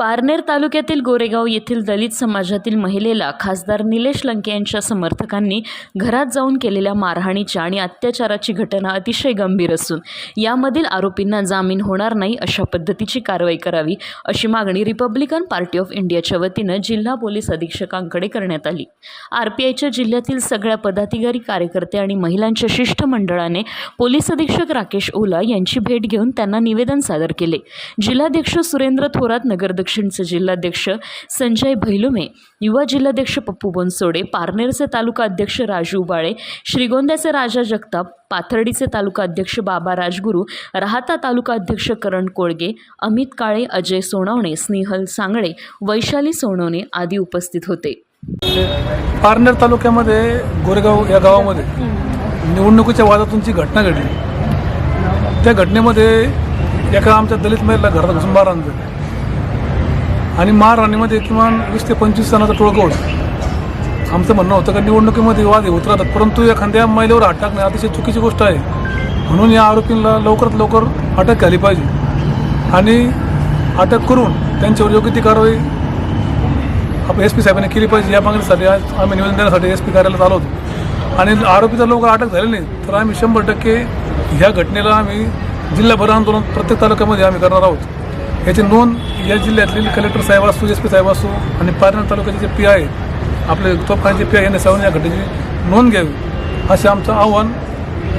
पारनेर तालुक्यातील गोरेगाव येथील दलित समाजातील महिलेला खासदार निलेश लंके यांच्या समर्थकांनी घरात जाऊन केलेल्या मारहाणीच्या आणि अत्याचाराची घटना अतिशय गंभीर असून यामधील आरोपींना जामीन होणार नाही अशा पद्धतीची कारवाई करावी अशी मागणी रिपब्लिकन पार्टी ऑफ इंडियाच्या वतीनं जिल्हा पोलीस अधीक्षकांकडे करण्यात आली. आर पी आयच्या जिल्ह्यातील सगळ्या पदाधिकारी कार्यकर्ते आणि महिलांच्या शिष्टमंडळाने पोलीस अधीक्षक राकेश ओला यांची भेट घेऊन त्यांना निवेदन सादर केले. जिल्हाध्यक्ष सुरेंद्र थोरात नगर दक्षिणचे जिल्हाध्यक्ष संजय भैलुमे युवा जिल्हाध्यक्ष पप्पू बनसोडे पारनेरचे तालुका अध्यक्ष राजू बाळे श्रीगोंद्याचे राजा जगताप पाथर्डीचे तालुका अध्यक्ष बाबा राजगुरू राहता तालुका अध्यक्ष करण कोळगे अमित काळे अजय सोनवणे स्नेहल सांगळे वैशाली सोनवणे आदी उपस्थित होते. पारनेर तालुक्यामध्ये गोरेगाव या गावामध्ये निवडणुकीच्या वादातून जी घटना घडली. त्या घटनेमध्ये एका आमच्या दलित महिला घरात घुसून मारहाण झाली आणि महाराणीमध्ये किमान वीस ते पंचवीस जणांचा टोळकं होतं. आमचं म्हणणं होतं का निवडणुकीमध्ये वाद हे उतरतात परंतु एखाद्या महिलेवर हात टाकणे अतिशय चुकीची गोष्ट आहे. म्हणून या आरोपींना लवकरात लवकर अटक झाली पाहिजे. आणि अटक करून त्यांच्यावर योग्य ती कारवाई आपण एस पी साहेबांनी केली पाहिजे या मागणीसाठी आज आम्ही निवेदन देण्यासाठी एस पी कार्यालयात आलो होतो. आणि आरोपी जर लवकर अटक झाले नाही तर आम्ही शंभर टक्के ह्या घटनेला आम्ही जिल्हाभर आंदोलन प्रत्येक तालुक्यामध्ये आम्ही करणार आहोत. याची नोंद या जिल्ह्यातील कलेक्टर साहेब असो एस पी साहेब असो आणि पारनेर तालुक्याचे जे पी आहेत आपले तोफखानचे पी आय यांनी सर्वांनी या घटनेची नोंद घ्यावी असे आमचं आव्हान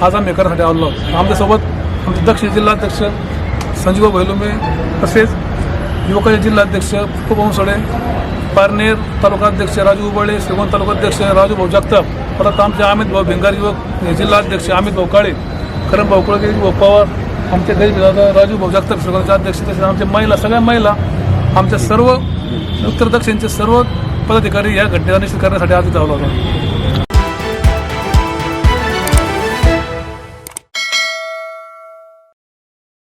आज आम्ही करण्यासाठी आलो आहोत आमच्यासोबत आमचे दक्षिण जिल्हाध्यक्ष संजीव भैलुमे तसेच युवकाचे जिल्हाध्यक्ष पप्पू बोंसडे पारनेर तालुकाध्यक्ष राजू उबळे श्रीगोंद तालुकाध्यक्ष राजू भाऊ जगताप परत आमचे अमित भाऊ भिंगार युवक जिल्हाध्यक्ष अमित भाऊ काळे करण भाऊ कुळगे भाऊ पवार आमचे गरीब राजू भाऊ जगताप श्रीगोंदचे अध्यक्ष तसेच आमच्या महिला सगळ्या महिला आमच्या सर्व उत्तर दक्षिणचे सर्व पदाधिकारी या घटनेचा निश्चित करण्यासाठी आज धावला होता